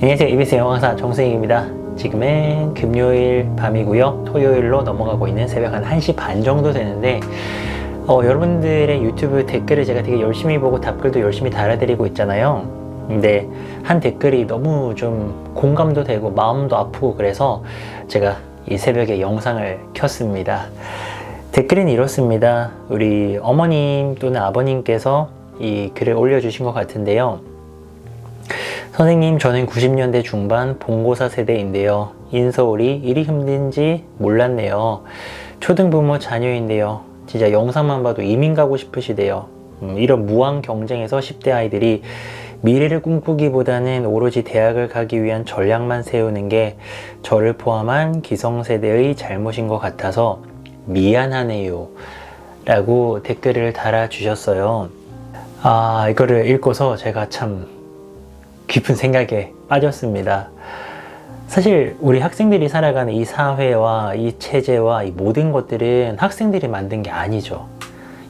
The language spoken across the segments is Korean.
안녕하세요. EBS 영화사 정승익입니다. 지금은 금요일 밤이고요. 토요일로 넘어가고 있는 새벽 한 1시 반 정도 되는데 어, 여러분들의 유튜브 댓글을 제가 되게 열심히 보고 답글도 열심히 달아드리고 있잖아요. 근데 한 댓글이 너무 좀 공감도 되고 마음도 아프고 그래서 제가 이 새벽에 영상을 켰습니다. 댓글은 이렇습니다. 우리 어머님 또는 아버님께서 이 글을 올려주신 것 같은데요. 선생님, 저는 90년대 중반 본고사 세대인데요. 인서울이 일이 힘든지 몰랐네요. 초등부모 자녀인데요. 진짜 영상만 봐도 이민 가고 싶으시대요. 음, 이런 무한 경쟁에서 10대 아이들이 미래를 꿈꾸기보다는 오로지 대학을 가기 위한 전략만 세우는 게 저를 포함한 기성세대의 잘못인 것 같아서 미안하네요. 라고 댓글을 달아주셨어요. 아, 이거를 읽고서 제가 참 깊은 생각에 빠졌습니다. 사실 우리 학생들이 살아가는 이 사회와 이 체제와 이 모든 것들은 학생들이 만든 게 아니죠.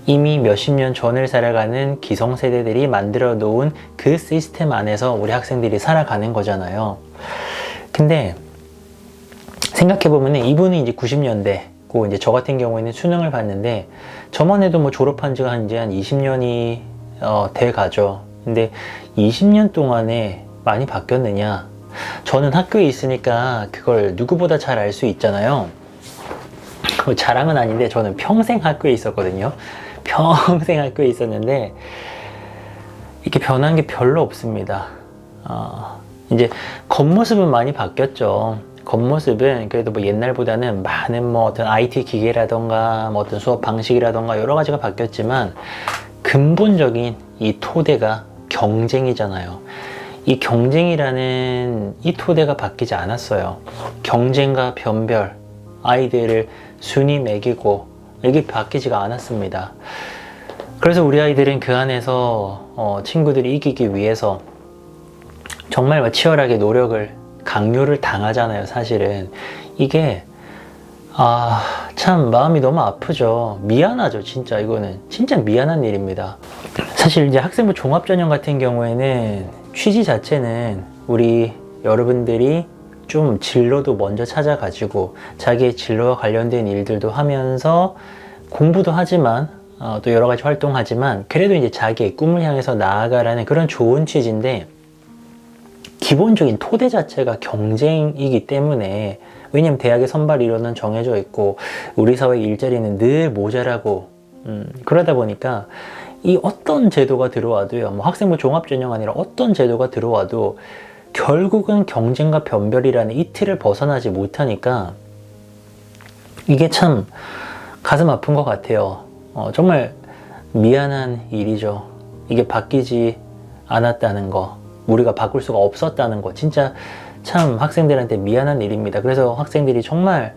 이미 몇십 년 전을 살아가는 기성세대들이 만들어 놓은 그 시스템 안에서 우리 학생들이 살아가는 거잖아요. 근데 생각해보면 이분은 이제 90년대, 고 이제 저 같은 경우에는 수능을 봤는데 저만 해도 뭐 졸업한 지가 한 이제 한 20년이 어, 돼 가죠. 근데 20년 동안에 많이 바뀌었느냐? 저는 학교에 있으니까 그걸 누구보다 잘 알 수 있잖아요. 뭐 자랑은 아닌데 저는 평생 학교에 있었거든요. 평생 학교에 있었는데 이렇게 변한 게 별로 없습니다. 어, 이제 겉모습은 많이 바뀌었죠. 겉모습은 그래도 뭐 옛날보다는 많은 뭐 어떤 IT 기계라던가 뭐 어떤 수업 방식이라던가 여러 가지가 바뀌었지만 근본적인 이 토대가 경쟁이잖아요. 이 경쟁이라는 이 토대가 바뀌지 않았어요. 경쟁과 변별, 아이들을 순위 매기고 이게 바뀌지가 않았습니다. 그래서 우리 아이들은 그 안에서 어, 친구들이 이기기 위해서 정말 치열하게 노력을 강요를 당하잖아요, 사실은. 이게, 아, 참, 마음이 너무 아프죠. 미안하죠, 진짜, 이거는. 진짜 미안한 일입니다. 사실 이제 학생부 종합전형 같은 경우에는 취지 자체는 우리 여러분들이 좀 진로도 먼저 찾아가지고 자기의 진로와 관련된 일들도 하면서 공부도 하지만 어, 또 여러 가지 활동하지만 그래도 이제 자기의 꿈을 향해서 나아가라는 그런 좋은 취지인데 기본적인 토대 자체가 경쟁이기 때문에 왜냐면 대학의 선발 인원은 정해져 있고 우리 사회 일자리는 늘 모자라고 음, 그러다 보니까 이 어떤 제도가 들어와도요 뭐 학생부 종합전형 아니라 어떤 제도가 들어와도 결국은 경쟁과 변별이라는 이 틀을 벗어나지 못하니까 이게 참 가슴 아픈 것 같아요. 어, 정말 미안한 일이죠. 이게 바뀌지 않았다는 거 우리가 바꿀 수가 없었다는 거. 진짜 참 학생들한테 미안한 일입니다. 그래서 학생들이 정말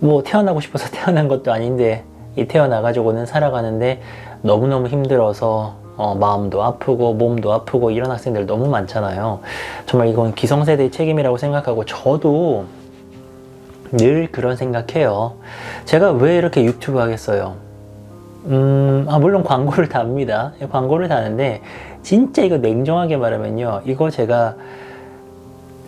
뭐 태어나고 싶어서 태어난 것도 아닌데 이 태어나가지고는 살아가는데 너무너무 힘들어서 어, 마음도 아프고 몸도 아프고 이런 학생들 너무 많잖아요. 정말 이건 기성세대의 책임이라고 생각하고 저도 늘 그런 생각해요. 제가 왜 이렇게 유튜브 하겠어요? 음, 아, 물론 광고를 답니다. 광고를 다는데, 진짜 이거 냉정하게 말하면요. 이거 제가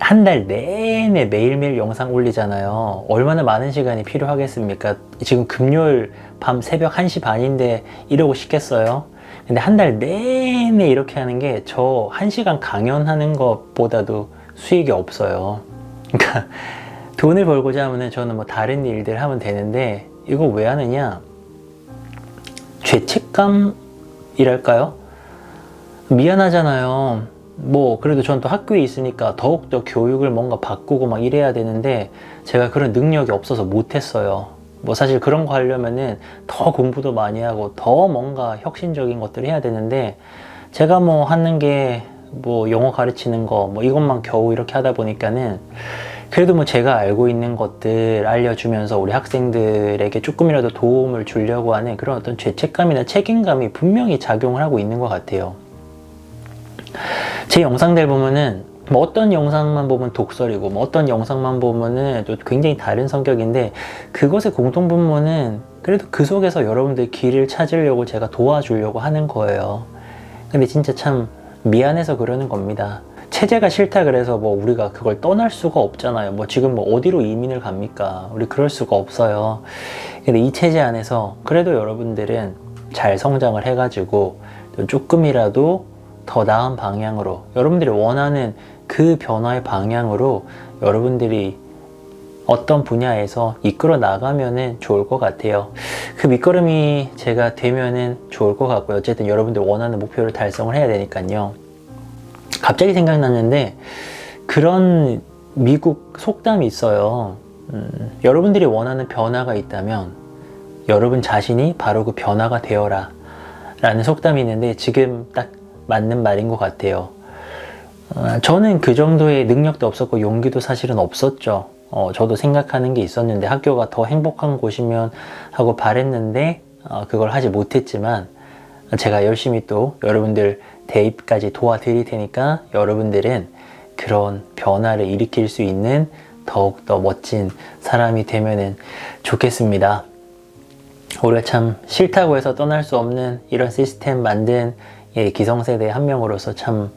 한 달 내내 매일매일 영상 올리잖아요. 얼마나 많은 시간이 필요하겠습니까? 지금 금요일 밤 새벽 1시 반인데 이러고 싶겠어요? 근데 한 달 내내 이렇게 하는 게저 1시간 강연하는 것보다도 수익이 없어요. 그러니까 돈을 벌고자 하면 저는 뭐 다른 일들 하면 되는데 이거 왜 하느냐? 죄책감이랄까요? 미안하잖아요. 뭐, 그래도 전 또 학교에 있으니까 더욱더 교육을 뭔가 바꾸고 막 이래야 되는데, 제가 그런 능력이 없어서 못했어요. 뭐, 사실 그런 거 하려면은 더 공부도 많이 하고, 더 뭔가 혁신적인 것들을 해야 되는데, 제가 뭐 하는 게, 뭐, 영어 가르치는 거, 뭐, 이것만 겨우 이렇게 하다 보니까는, 그래도 뭐 제가 알고 있는 것들 알려주면서 우리 학생들에게 조금이라도 도움을 주려고 하는 그런 어떤 죄책감이나 책임감이 분명히 작용을 하고 있는 것 같아요. 제 영상들 보면은 뭐 어떤 영상만 보면 독설이고 뭐 어떤 영상만 보면은 또 굉장히 다른 성격인데 그것의 공통분모는 그래도 그 속에서 여러분들 길을 찾으려고 제가 도와주려고 하는 거예요. 근데 진짜 참 미안해서 그러는 겁니다. 체제가 싫다 그래서 뭐 우리가 그걸 떠날 수가 없잖아요. 뭐 지금 뭐 어디로 이민을 갑니까? 우리 그럴 수가 없어요. 근데 이 체제 안에서 그래도 여러분들은 잘 성장을 해가지고 또 조금이라도 더 나은 방향으로 여러분들이 원하는 그 변화의 방향으로 여러분들이 어떤 분야에서 이끌어 나가면은 좋을 것 같아요. 그 밑거름이 제가 되면은 좋을 것 같고요. 어쨌든 여러분들 원하는 목표를 달성을 해야 되니까요. 갑자기 생각났는데 그런 미국 속담이 있어요. 음, 여러분들이 원하는 변화가 있다면 여러분 자신이 바로 그 변화가 되어라 라는 속담이 있는데 지금 딱 맞는 말인 것 같아요. 어, 저는 그 정도의 능력도 없었고 용기도 사실은 없었죠. 어, 저도 생각하는 게 있었는데 학교가 더 행복한 곳이면 하고 바랬는데 어, 그걸 하지 못했지만 제가 열심히 또 여러분들 대입까지 도와드릴 테니까 여러분들은 그런 변화를 일으킬 수 있는 더욱더 멋진 사람이 되면은 좋겠습니다. 우리가 참 싫다고 해서 떠날 수 없는 이런 시스템 만든 예, 기성세대 한 명으로서 참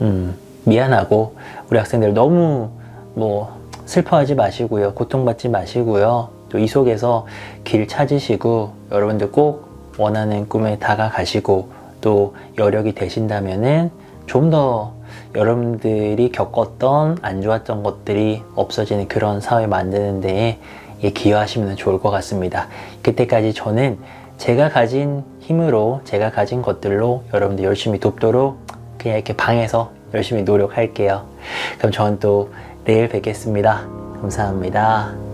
음, 미안하고 우리 학생들 너무 뭐 슬퍼하지 마시고요. 고통받지 마시고요. 또 이 속에서 길 찾으시고 여러분들 꼭 원하는 꿈에 다가가시고 또 여력이 되신다면은 좀 더 여러분들이 겪었던 안 좋았던 것들이 없어지는 그런 사회 만드는 데에 예, 기여하시면 좋을 것 같습니다. 그때까지 저는 제가 가진 힘으로 제가 가진 것들로 여러분들 열심히 돕도록 그냥 이렇게 방에서 열심히 노력할게요. 그럼 저는 또 내일 뵙겠습니다. 감사합니다.